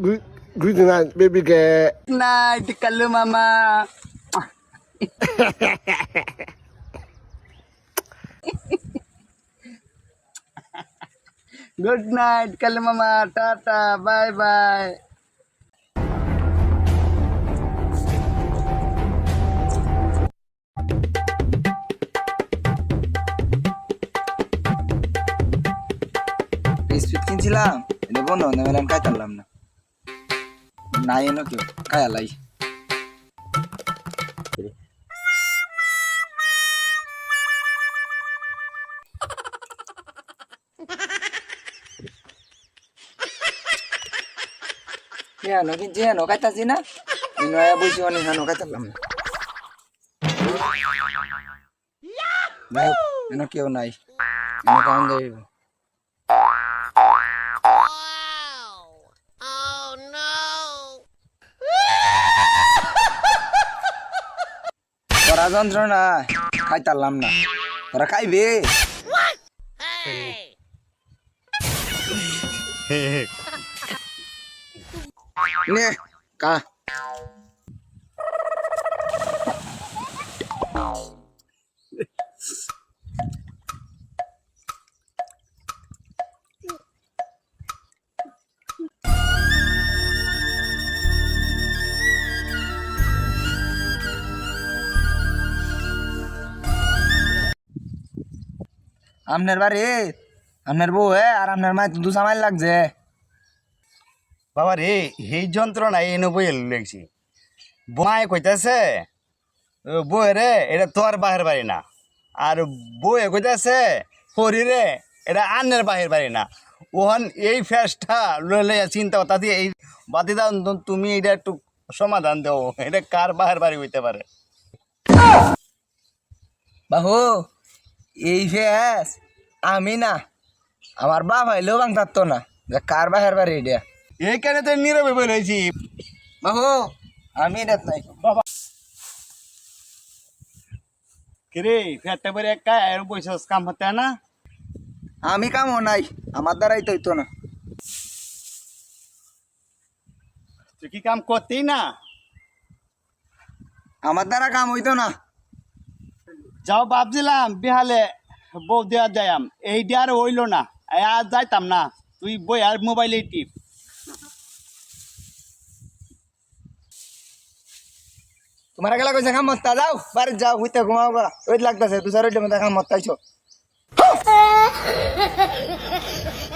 Good, good night, baby girl. Night, kalu mama. Good night, kalu mama. Tata, bye bye. Biscuit কিনছিলাম এটা বন্ধু বান্ধব আমি খাইতে পারলাম না নাই এনো কেউ খাই আলাই Yan, okay, Jen, okay, tasin na. Inuaya boy siya ni Hano, okay, talam na. Baik, ano kiyo nai? Ano ka ang gayo? তোরা যন্ত্রণা খাইতারলাম না। তোরা খাইবে? নে কা। আপনার বাড়ি? আপনার বউ হে আর আপনার মায়ের দু সামাইল লাগছে। বাবা রে এই যন্ত্রণা এই বই লেগছি। বয়ে কইতাছে বই রে এটা তোর বাহের বাড়ি না। আর বয়ে কইতাছে হরি রে এটা আন্নের বাহির বাড়ি না। ওহন এই ফেসটা লইলে চিন্তা কথা দিয়ে এই বাতি দাও তুমি এটা একটু সমাধান দেও। এটা কার বাহের বাড়ি হইতে পারে? বাহু এই ফেস আমি না আমার বাপ হইলেও বাং থাকতো না। যে কার বাহের বাড়ি এটা? এইখানে তো নীরবে বলেছি। বাহু আমি এটা নাই কিরে ফেটটা পরে একা আর পয়সা কাম হতে না? আমি কামও নাই আমার দ্বারাই তো হইতো না। তুই কি কাম করতেই না? আমার দ্বারা কাম হইতো না। যাও ভাবছিলাম বিহালে বউ দেওয়া এই এইটা আর হইল না। আর যাইতাম না। তুই বই আর মোবাইলে টিপ। তোমার গেলা কইছে খাম মত্তা? যাও বাড়ি যাও হইতে ঘুমাও গা ওই লাগতেছে তুষার ওইটা মধ্যে খাম মত্তাইছো।